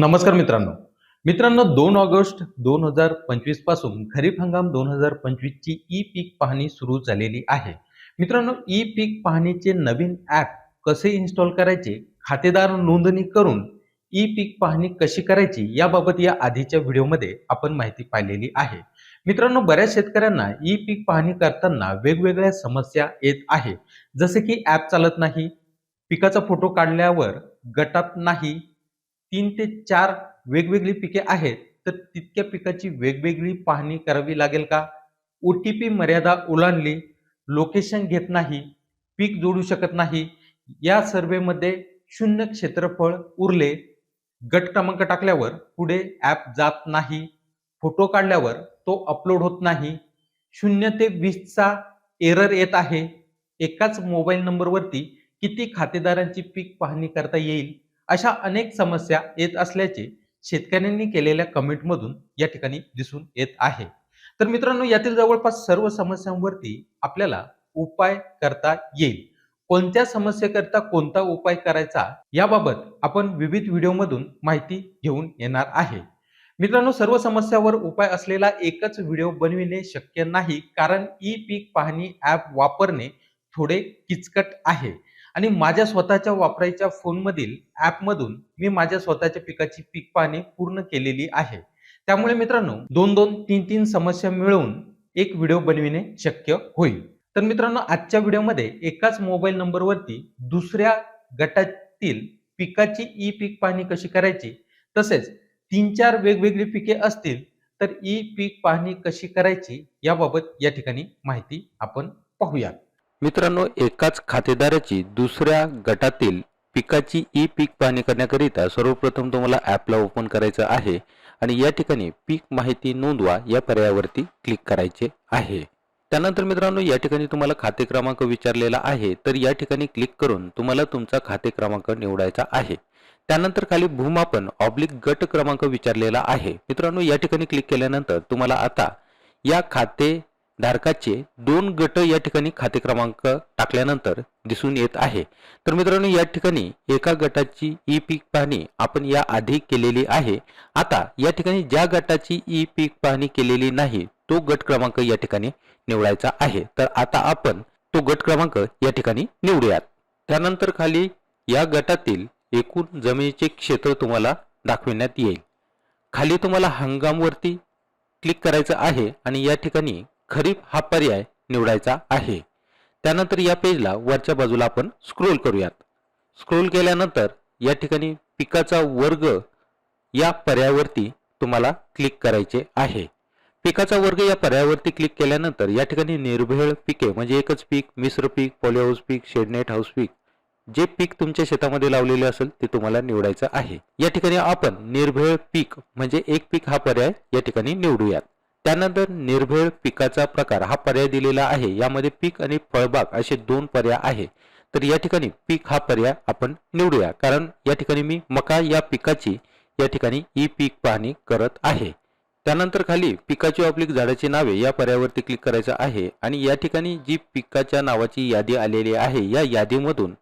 नमस्कार मित्रांनो. मित्रांनो दोन ऑगस्ट दोन हजार पंचवीसपासून खरीप हंगाम दोन हजार पंचवीस ची ई पीक पाहणी सुरू झालेली आहे. मित्रांनो ई पीक पाहणीचे नवीन ॲप कसे इन्स्टॉल करायचे खातेदार नोंदणी करून ई पीक पाहणी कशी करायची याबाबत या आधीच्या व्हिडिओमध्ये आपण माहिती पाहिलेली आहे. मित्रांनो बऱ्याच शेतकऱ्यांना ई पीक पाहणी करताना वेगवेगळ्या समस्या येत आहे. जसे की ॲप चालत नाही पिकाचा फोटो काढल्यावर गटात नाही तीन ते चार वेगवेगळी पिके आहेत तर तितक्या पिकाची वेगवेगळी पाहणी करावी लागेल का? ओ टी पी मर्यादा ओलांडली लोकेशन घेत नाही पीक जोडू शकत नाही या सर्वेमध्ये शून्य क्षेत्रफळ उरले. गट क्रमांक टाकल्यावर पुढे ॲप जात नाही फोटो काढल्यावर तो अपलोड होत नाही. शून्य ते वीसचा एरर येत आहे. एकाच मोबाईल नंबरवरती किती खातेदारांची पीक पाहणी करता येईल? अशा अनेक समस्या येत असल्याचे शेतकऱ्यांनी केलेल्या कमेंटमधून या ठिकाणी दिसून येत आहे. तर मित्रांनो यातील जवळपास सर्व समस्यांवरती आपल्याला उपाय करता येईल. कोणत्या समस्येकरता कोणता उपाय करायचा याबाबत आपण विविध व्हिडिओमधून माहिती घेऊन येणार आहे. मित्रांनो सर्व समस्यावर उपाय असलेला एकच व्हिडिओ बनविणे शक्य नाही कारण ई पीक पाहणी ॲप वापरणे थोडे किचकट आहे. आणि माझ्या स्वतःच्या वापरायच्या फोनमधील ॲपमधून मी माझ्या स्वतःच्या पिकाची पीक पाहणी पूर्ण केलेली आहे. त्यामुळे मित्रांनो दोन दोन तीन तीन समस्या मिळवून एक व्हिडिओ बनविणे शक्य होईल. तर मित्रांनो आजच्या व्हिडिओमध्ये एकाच मोबाईल नंबरवरती दुसऱ्या गटातील पिकाची ई पीक पाहणी कशी करायची? तसेच तीन चार वेगवेगळी पिके असतील तर ई पीक पाहणी कशी करायची? याबाबत या ठिकाणी माहिती आपण पाहूया मित्रांनो एकाच खातेदाराची दुसऱ्या गटातील पिकाची ई पीक पाहणी करण्याकरिता सर्वप्रथम तुम्हाला ॲपला ओपन करायचं आहे आणि या ठिकाणी पीक माहिती नोंदवा या पर्यायावरती क्लिक करायचे आहे. त्यानंतर मित्रांनो या ठिकाणी तुम्हाला खाते क्रमांक विचारलेला आहे तर या ठिकाणी क्लिक करून तुम्हाला तुमचा खाते क्रमांक निवडायचा आहे. त्यानंतर खाली भूमापन ऑब्लिक गट क्रमांक विचारलेला आहे. मित्रांनो या ठिकाणी क्लिक केल्यानंतर तुम्हाला आता या खाते धारकाचे दोन गट या ठिकाणी खाते क्रमांक टाकल्यानंतर दिसून येत आहे. तर मित्रांनो या ठिकाणी एका गटाची ई पीक पाहणी आपण या आधी केलेली आहे. आता या ठिकाणी ज्या गटाची ई पीक पाहणी केलेली नाही तो गट क्रमांक या ठिकाणी निवडायचा आहे. तर आता आपण तो गट क्रमांक या ठिकाणी निवडूयात. त्यानंतर खाली या गटातील एकूण जमिनीचे क्षेत्र तुम्हाला दाखविण्यात येईल. खाली तुम्हाला हंगामवरती क्लिक करायचं आहे आणि या ठिकाणी खरीप हा पर्याय निवडायचा आहे. त्यानंतर या पेजला वरच्या बाजूला आपण स्क्रोल करूयात. स्क्रोल केल्यानंतर या ठिकाणी पिकाचा वर्ग या पर्यायावरती तुम्हाला क्लिक करायचे आहे. पिकाचा वर्ग या पर्यायावरती क्लिक केल्यानंतर या ठिकाणी निर्भेळ पिके म्हणजे एकच पीक मिश्र पीक पॉलिहाऊस पीक शेडनेट हाऊस पीक जे पीक तुमच्या शेतामध्ये लावलेले असेल ते तुम्हाला निवडायचं आहे. या ठिकाणी आपण निर्भेळ पीक म्हणजे एक पीक हा पर्याय या ठिकाणी निवडूयात. त्यानंतर निर्भेळ पिकाचा प्रकार हा पर्याय दिलेला आहे. यामध्ये पीक आणि फळबाग असे दोन पर्याय आहे. तर या ठिकाणी पीक हा पर्याय आपण निवडूया. कारण या ठिकाणी मी मका या पिकाची या ठिकाणी ई पीक पाहणी करत आहे. त्यानंतर खाली पिकाची ऑब्लिक झाडाची नावे या पर्यायावरती क्लिक करायचं आहे. आणि या ठिकाणी जी पिकाच्या नावाची यादी आलेली आहे या यादीमधून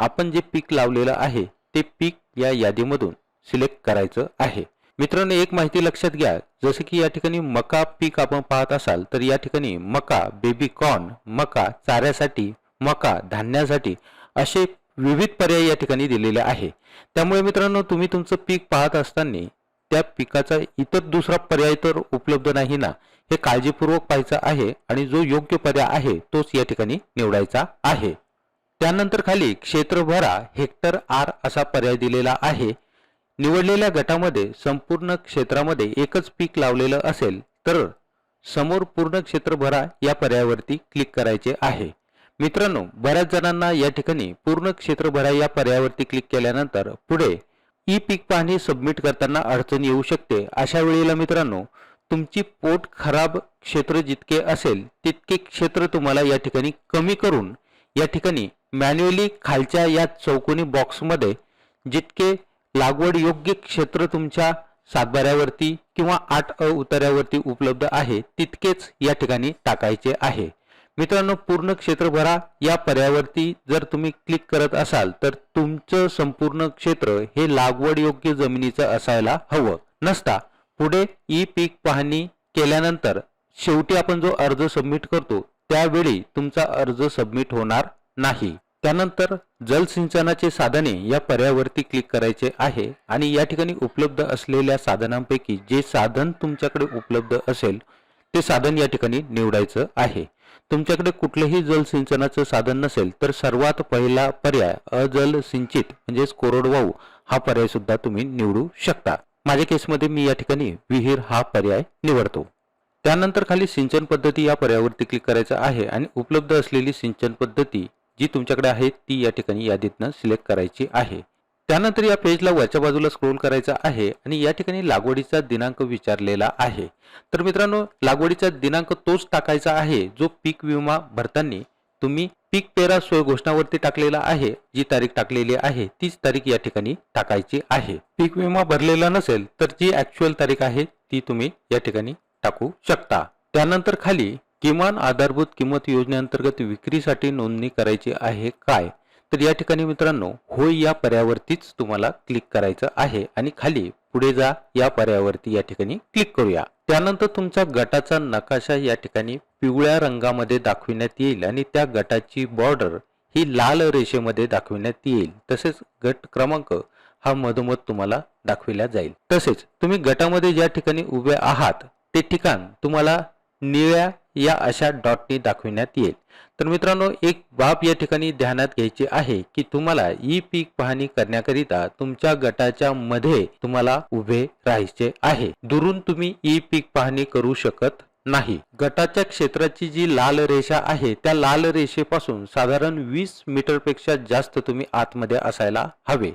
आपण जे पीक लावलेलं आहे ते पीक या यादीमधून सिलेक्ट करायचं आहे. मित्रांनो एक माहिती लक्षात घ्या. जसं की या ठिकाणी मका पीक आपण पाहत असाल तर या ठिकाणी मका बेबी कॉर्न मका चाऱ्यासाठी मका धान्यासाठी असे विविध पर्याय या ठिकाणी दिलेले आहे. त्यामुळे मित्रांनो तुम्ही तुमचं पीक पाहत असताना त्या पिकाचा इतर दुसरा पर्याय तर उपलब्ध नाही ना? हे काळजीपूर्वक पाहायचं आहे आणि जो योग्य पर्याय आहे तोच या ठिकाणी निवडायचा आहे. त्यानंतर खाली क्षेत्रभरा हेक्टर आर असा पर्याय दिलेला आहे. निवडलेल्या गटामध्ये संपूर्ण क्षेत्रामध्ये एकच पीक लावलेलं असेल तर समोर पूर्ण क्षेत्र भरा या पर्यायावरती क्लिक करायचे आहे. मित्रांनो बऱ्याच जणांना या ठिकाणी पूर्ण क्षेत्र भरा या पर्यायावरती क्लिक केल्यानंतर पुढे ई पीक पाहणी सबमिट करताना अडचण येऊ शकते. अशा वेळेला मित्रांनो तुमची पोट खराब क्षेत्र जितके असेल तितके क्षेत्र तुम्हाला या ठिकाणी कमी करून या ठिकाणी मॅन्युअली खालच्या या चौकोनी बॉक्समध्ये जितके लागवड योग्य क्षेत्र तुमच्या सातबाऱ्यावरती किंवा आठ अ उतार्यावरती उपलब्ध आहे तितकेच या ठिकाणी टाकायचे आहे. मित्रांनो पूर्ण क्षेत्र भरा या पर्यावरती जर तुम्ही क्लिक करत असाल तर तुमचं संपूर्ण क्षेत्र हे लागवड योग्य जमिनीचं असायला हवं. नसता पुढे ई पीक पाहणी केल्यानंतर शेवटी आपण जो अर्ज सबमिट करतो त्यावेळी तुमचा अर्ज सबमिट होणार नाही. त्यानंतर जलसिंचनाचे साधने या पर्यायावरती क्लिक करायचे आहे आणि या ठिकाणी उपलब्ध असलेल्या साधनांपैकी जे साधन तुमच्याकडे उपलब्ध असेल ते साधन या ठिकाणी निवडायचं आहे. तुमच्याकडे कुठलंही जलसिंचनाचं साधन नसेल तर सर्वात पहिला पर्याय अजल सिंचित म्हणजेच कोरडवाहू हा पर्याय सुद्धा तुम्ही निवडू शकता. माझ्या केसमध्ये मी या ठिकाणी विहीर हा पर्याय निवडतो. त्यानंतर खाली सिंचन पद्धती या पर्यायावरती क्लिक करायचं आहे आणि उपलब्ध असलेली सिंचन पद्धती जी तुमच्याकडे आहे ती या ठिकाणी यादीतनं सिलेक्ट करायची आहे. त्यानंतर या पेजला वरच्या बाजूला स्क्रोल करायचा आहे आणि या ठिकाणी लागवडीचा दिनांक विचारलेला आहे. तर मित्रांनो लागवडीचा दिनांक तोच टाकायचा आहे जो पीक विमा भरताना तुम्ही पीक पेरा सोय घोषणावरती टाकलेला आहे जी तारीख टाकलेली आहे तीच तारीख या ठिकाणी टाकायची आहे. पीक विमा भरलेला नसेल तर जी ऍक्च्युअल तारीख आहे ती तुम्ही या ठिकाणी टाकू शकता. त्यानंतर खाली किमान आधारभूत किंमत योजनेअंतर्गत विक्रीसाठी नोंदणी करायची आहे काय? तर या ठिकाणी मित्रांनो होय या पर्यावरतीच तुम्हाला क्लिक करायचं आहे आणि खाली पुढे जा या पर्यावरती या ठिकाणी क्लिक करूया. त्यानंतर तुमचा गटाचा नकाशा या ठिकाणी पिवळ्या रंगामध्ये दाखविण्यात येईल आणि त्या गटाची बॉर्डर ही लाल रेषेमध्ये दाखविण्यात येईल. तसेच गट क्रमांक हा मधोमध तुम्हाला दाखविला जाईल. तसेच तुम्ही गटामध्ये ज्या ठिकाणी उभे आहात ते ठिकाण तुम्हाला निळ्या या अशा डॉटनी दाखविण्यात येईल. तर मित्रांनो एक बाब या ठिकाणी ध्यानात घ्यायची आहे की तुम्हाला ई पीक पाहणी करण्याकरिता तुमच्या गटाच्या मध्ये तुम्हाला उभे राहायचे आहे. दुरून तुम्ही ई पीक पाहणी करू शकत नाही. गटाच्या क्षेत्राची जी लाल रेषा आहे त्या लाल रेषेपासून साधारण वीस मीटरपेक्षा जास्त तुम्ही आतमध्ये असायला हवे.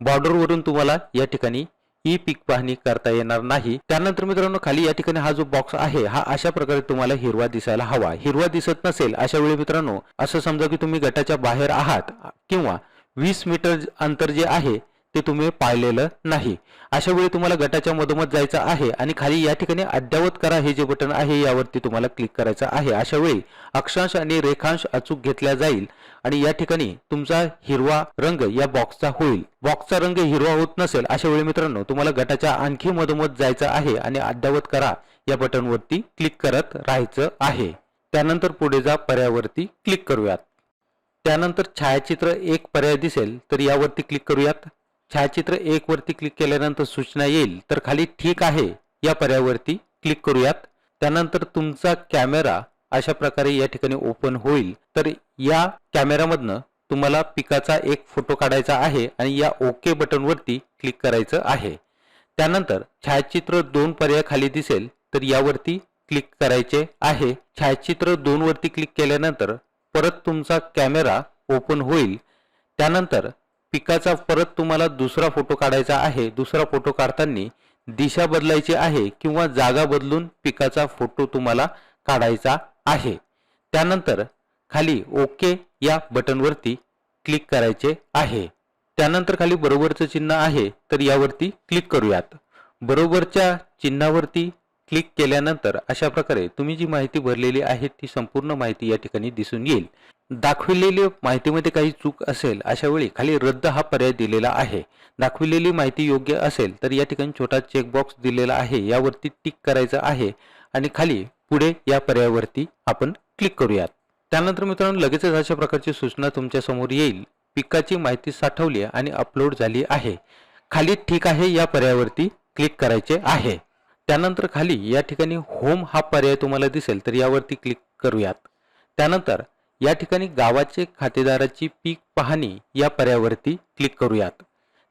बॉर्डरवरून तुम्हाला या ठिकाणी ई पीक पाहणी करता येणार नाही. त्यानंतर मित्रांनो खाली या ठिकाणी हा जो बॉक्स आहे हा अशा प्रकारे तुम्हाला हिरवा दिसायला हवा. हिरवा दिसत नसेल अशा वेळी मित्रांनो असं समजा की तुम्ही गटाच्या बाहेर आहात किंवा वीस मीटर अंतर जे आहे ते तुम्ही पाळलेलं नाही. अशा वेळी तुम्हाला गटाच्या मधोमध जायचं आहे आणि खाली या ठिकाणी अद्ययावत करा हे जे बटन आहे यावरती तुम्हाला क्लिक करायचं आहे. अशा वेळी अक्षांश आणि रेखांश अचूक घेतल्या जाईल. आणि या ठिकाणी तुमचा हिरवा रंग या बॉक्सचा होईल. बॉक्सचा रंग हिरवा होत नसेल अशा वेळी मित्रांनो तुम्हाला गटाच्या आणखी मधोमध जायचं आहे आणि अद्यावत करा. या बटनवरती क्लिक करत राहायचं आहे. त्यानंतर पुढे जा पर्यायावरती क्लिक करूयात. त्यानंतर छायाचित्र एक पर्याय दिसेल तर यावरती क्लिक करूयात. छायाचित्र एक वरती क्लिक केल्यानंतर सूचना येईल तर खाली ठीक आहे या पर्यायावरती क्लिक करूयात. त्यानंतर तुमचा कॅमेरा अशा प्रकारे या ठिकाणी ओपन होईल. तर या कॅमेरामधनं तुम्हाला पिकाचा एक फोटो काढायचा आहे आणि या ओके बटनवरती क्लिक करायचं आहे. त्यानंतर छायाचित्र दोन पर्याय खाली दिसेल तर यावरती क्लिक करायचे आहे. छायाचित्र दोन वरती क्लिक केल्यानंतर परत तुमचा कॅमेरा ओपन होईल. त्यानंतर पिकाचा परत तुम्हाला दुसरा फोटो काढायचा आहे. दुसरा फोटो काढताना दिशा बदलायची आहे किंवा जागा बदलून पिकाचा फोटो तुम्हाला काढायचा आहे. त्यानंतर खाली ओके या बटनवरती क्लिक करायचे आहे. त्यानंतर खाली बरोबरचं चिन्ह आहे तर यावरती क्लिक करूयात. बरोबरच्या चिन्हावरती क्लिक केल्यानंतर अशा प्रकारे तुम्ही जी माहिती भरलेली आहे ती संपूर्ण माहिती या ठिकाणी दिसून येईल. दाखविलेली माहितीमध्ये काही चूक असेल अशा वेळी खाली रद्द हा पर्याय दिलेला आहे. दाखविलेली माहिती योग्य असेल तर या ठिकाणी छोटा चेकबॉक्स दिलेला आहे यावरती टिक करायचं आहे. आणि खाली पुढे या पर्यायावरती आपण क्लिक करूयात. त्यानंतर मित्रांनो लगेचच अशा प्रकारची सूचना तुमच्यासमोर येईल. पिकाची माहिती साठवली आणि अपलोड झाली आहे. खाली ठीक आहे या पर्यायावरती क्लिक करायचे आहे. त्यानंतर खाली या ठिकाणी होम हा पर्याय तुम्हाला दिसेल तर यावरती क्लिक करूयात. त्यानंतर या ठिकाणी गावाचे खातेदाराची पीक पाहणी या पर्यायावरती क्लिक करूयात.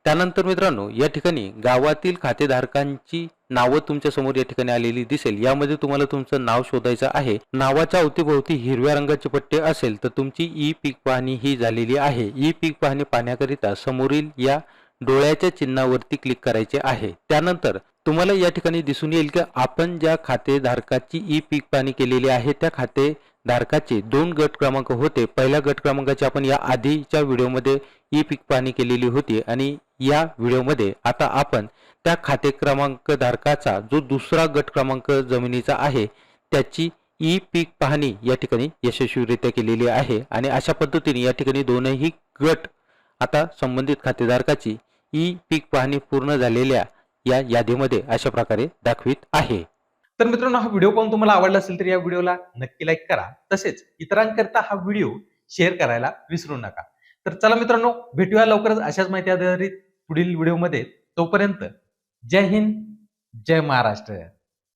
त्यानंतर मित्रांनो या ठिकाणी गावातील खातेधारकांची नावं तुमच्यासमोर या ठिकाणी आलेली दिसेल. यामध्ये तुम्हाला तुमचं नाव शोधायचं आहे. नावाच्या अवतीभोवती हिरव्या रंगाचे पट्टे असेल तर तुमची ई पीक पाहणी ही झालेली आहे. ई पीक पाहणी पाहण्याकरिता समोरील या डोळ्याच्या चिन्हावरती क्लिक करायचे आहे. त्यानंतर तुम्हाला या ठिकाणी दिसून येईल की आपण ज्या खातेधारकाची ई पीक पाहणी केलेली आहे त्या खाते धारकाचे दोन गट क्रमांक होते. पहिल्या गट क्रमांकाची आपण या आधीच्या व्हिडिओमध्ये ई पीक पाहणी केलेली होती आणि या व्हिडिओमध्ये आता आपण त्या खाते क्रमांक धारकाचा जो दुसरा गट क्रमांक जमिनीचा आहे त्याची ई पीक पाहणी या ठिकाणी यशस्वीरित्या केलेली आहे आणि अशा पद्धतीने या ठिकाणी दोनही गट आता संबंधित खातेधारकाची ई पीक पाहणी पूर्ण झालेल्या या यादीमध्ये अशा प्रकारे दाखवित आहे. तर मित्रांनो हा व्हिडिओ पाहून तुम्हाला आवडला असेल तर या व्हिडिओला नक्की लाईक करा. तसेच इतरांकरता हा व्हिडिओ शेअर करायला विसरू नका. तर चला मित्रांनो भेटूया लवकरच अशाच माहिती आधारित पुढील व्हिडिओमध्ये तोपर्यंत जय हिंद जय महाराष्ट्र.